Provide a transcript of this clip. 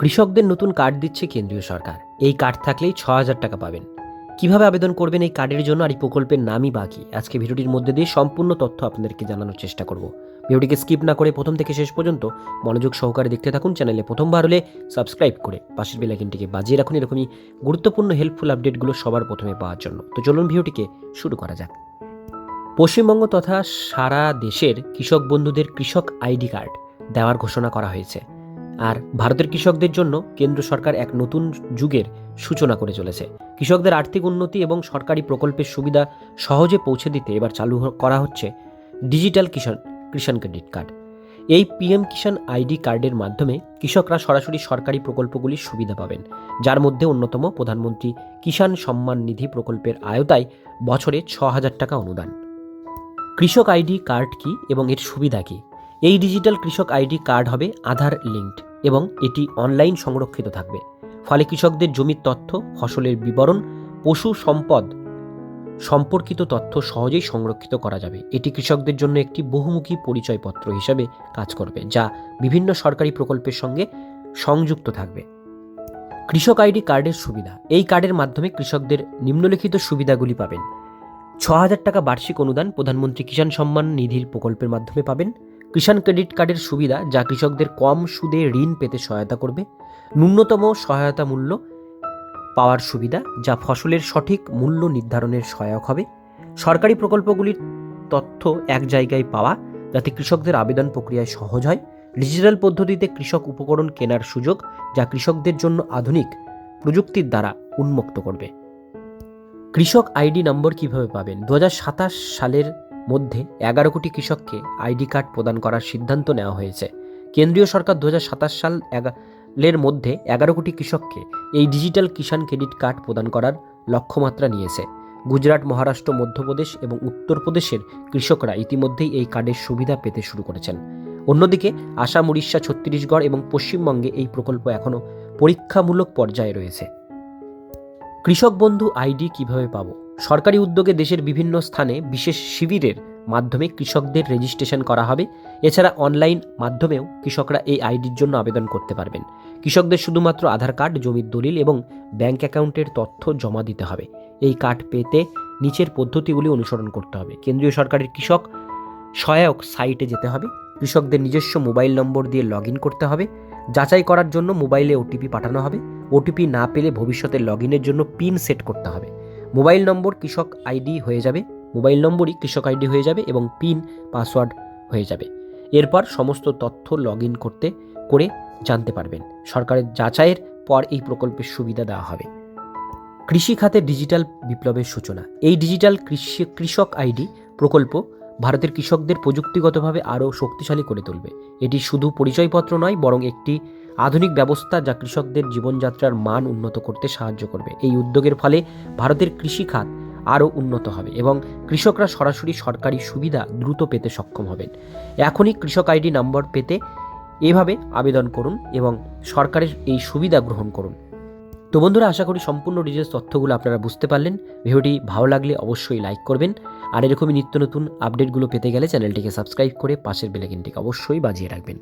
কৃষকদের নতুন কার্ড দিচ্ছে কেন্দ্রীয় সরকার। এই কার্ড থাকলেই ছ হাজার টাকা পাবেন। কীভাবে আবেদন করবেন এই কার্ডের জন্য আর এই প্রকল্পের নামই বাকি? আজকে ভিডিওটির মধ্যে দিয়ে সম্পূর্ণ তথ্য আপনাদেরকে জানানোর চেষ্টা করব। ভিডিওটিকে স্কিপ না করে প্রথম থেকে শেষ পর্যন্ত মনোযোগ সহকারে দেখতে থাকুন চ্যানেলে প্রথমবার হলে সাবস্ক্রাইব করে পাশের বেলাইকিনটিকে বাজিয়ে রাখুন। এরকমই গুরুত্বপূর্ণ হেল্পফুল আপডেটগুলো সবার প্রথমে পাওয়ার জন্য। তো চলুন ভিডিওটিকে শুরু করা যাক। পশ্চিমবঙ্গ তথা সারা দেশের কৃষক বন্ধুদের কৃষক আইডি কার্ড দেওয়ার ঘোষণা করা হয়েছে। আর ভারতের কৃষকদের জন্য কেন্দ্র সরকার এক নতুন যুগের সূচনা করে চলেছে। কৃষকদের আর্থিক উন্নতি এবং সরকারি প্রকল্পের সুবিধা সহজে পৌঁছে দিতে এবার চালু করা হচ্ছে digital Kisan Kisan credit card. এই পিএম কিষাণ আইডি কার্ডের মাধ্যমে কৃষকরা সরাসরি সরকারি প্রকল্পগুলির সুবিধা পাবেন, যার মধ্যে অন্যতম প্রধানমন্ত্রী কিষাণ সম্মান নিধি প্রকল্পের আয়তায় বছরে ছ হাজার টাকা অনুদান। কৃষক আইডি কার্ড কি এবং এর সুবিধা কি? এই ডিজিটাল কৃষক আইডি কার্ড হবে আধার লিঙ্কড এবং এটি অনলাইন সংরক্ষিত থাকবে। ফলে কৃষকদের জমির তথ্য, ফসলের বিবরণ, পশু সম্পদ সম্পর্কিত তথ্য সহজেই সংরক্ষিত করা যাবে। এটি কৃষকদের জন্য একটি বহুমুখী পরিচয়পত্র হিসাবে কাজ করবে, যা বিভিন্ন সরকারি প্রকল্পের সঙ্গে সংযুক্ত থাকবে। কৃষক আইডি কার্ডের সুবিধা। এই কার্ডের মাধ্যমে কৃষকদের নিম্নলিখিত সুবিধাগুলি পাবেন। ছ হাজার টাকা বার্ষিক অনুদান প্রধানমন্ত্রী কিষাণ সম্মান নিধির প্রকল্পের মাধ্যমে পাবেন। কিষাণ ক্রেডিট কার্ডের সুবিধা যা কৃষকদের কম সুদে ঋণ পেতে সহায়তা করবে। ন্যূনতম সহায়তা মূল্য পাওয়ার সুবিধা যা ফসলের সঠিক মূল্য নির্ধারণের সহায়ক হবে। সরকারি প্রকল্পগুলির তথ্য এক জায়গায় পাওয়া যাতে কৃষকদের আবেদন প্রক্রিয়ায় সহজ হয়। ডিজিটাল পদ্ধতিতে কৃষক উপকরণ কেনার সুযোগ যা কৃষকদের জন্য আধুনিক প্রযুক্তির দ্বারা উন্মুক্ত করবে। কৃষক আইডি নম্বর কীভাবে পাবেন? দু হাজার সাতাশ সালের মধ্যে এগারো কোটি কৃষককে আইডি কার্ড প্রদান করার সিদ্ধান্ত নেওয়া হয়েছে। কেন্দ্রীয় সরকার দু হাজার সাতাশ সাল এগারের মধ্যে এগারো কোটি কৃষককে এই ডিজিটাল কিষাণ ক্রেডিট কার্ড প্রদান করার লক্ষ্যমাত্রা নিয়েছে। গুজরাট, মহারাষ্ট্র, মধ্যপ্রদেশ এবং উত্তরপ্রদেশের কৃষকরা ইতিমধ্যেই এই কার্ডের সুবিধা পেতে শুরু করেছেন। অন্যদিকে আসাম, উড়িষ্যা, ছত্তিশগড় এবং পশ্চিমবঙ্গে এই প্রকল্প এখনও পরীক্ষামূলক পর্যায়ে রয়েছে। কৃষক বন্ধু আইডি কীভাবে পাবো? সরকারি উদ্যোগে দেশের বিভিন্ন স্থানে বিশেষ শিবিরের মাধ্যমে কৃষকদের রেজিস্ট্রেশন করা হবে। এছাড়া অনলাইন মাধ্যমেও কৃষকরা এই আইডির জন্য আবেদন করতে পারবেন। কৃষকদের শুধুমাত্র আধার কার্ড, জমির দলিল এবং ব্যাংক অ্যাকাউন্টের তথ্য জমা দিতে হবে। এই কার্ড পেতে নিচের পদ্ধতিগুলি অনুসরণ করতে হবে। কেন্দ্রীয় সরকারের কৃষক সহায়ক সাইটে যেতে হবে। কৃষকদের নিজস্ব মোবাইল নম্বর দিয়ে লগ করতে হবে। যাচাই করার জন্য মোবাইলে ওটিপি পাঠানো হবে। ওটিপি না পেলে ভবিষ্যতে লগ জন্য পিন সেট করতে হবে। মোবাইল নম্বর কৃষক আইডি হয়ে যাবে। মোবাইল নম্বরই কৃষক আইডি হয়ে যাবে এবং পিন, পাসওয়ার্ড হয়ে যাবে। এরপর সমস্ত তথ্য লগ করতে, করে জানতে পারবেন। সরকারের যাচাইয়ের পর এই প্রকল্পের সুবিধা দেওয়া হবে। কৃষি খাতে ডিজিটাল বিপ্লবের সূচনা। এই ডিজিটাল কৃষি, কৃষক আইডি প্রকল্প ভারতের কৃষকদের প্রযুক্তিগতভাবে আরও শক্তিশালী করে তুলবে। এটি শুধু পরিচয়পত্র নয়, বরং একটি আধুনিক ব্যবস্থা যা কৃষকদের জীবনযাত্রার মান উন্নত করতে সাহায্য করবে। এই উদ্যোগের ফলে ভারতের কৃষি খাত আরও উন্নত হবে এবং কৃষকরা সরাসরি সরকারি সুবিধা দ্রুত পেতে সক্ষম হবেন। এখনই কৃষক আইডি নম্বর পেতে এভাবে আবেদন করুন এবং সরকারের এই সুবিধা গ্রহণ করুন। তো বন্ধুরা, আশা করি সম্পূর্ণ ডিটেলস তথ্যগুলো আপনারা বুঝতে পারলেন। ভিডিওটি ভালো লাগলে অবশ্যই লাইক করবেন। আর এরকমই নিত্য নতুন আপডেটগুলো পেতে গেলে চ্যানেলটিকে সাবস্ক্রাইব করে পাশের বেলাকিনটিকে অবশ্যই বাজিয়ে রাখবেন।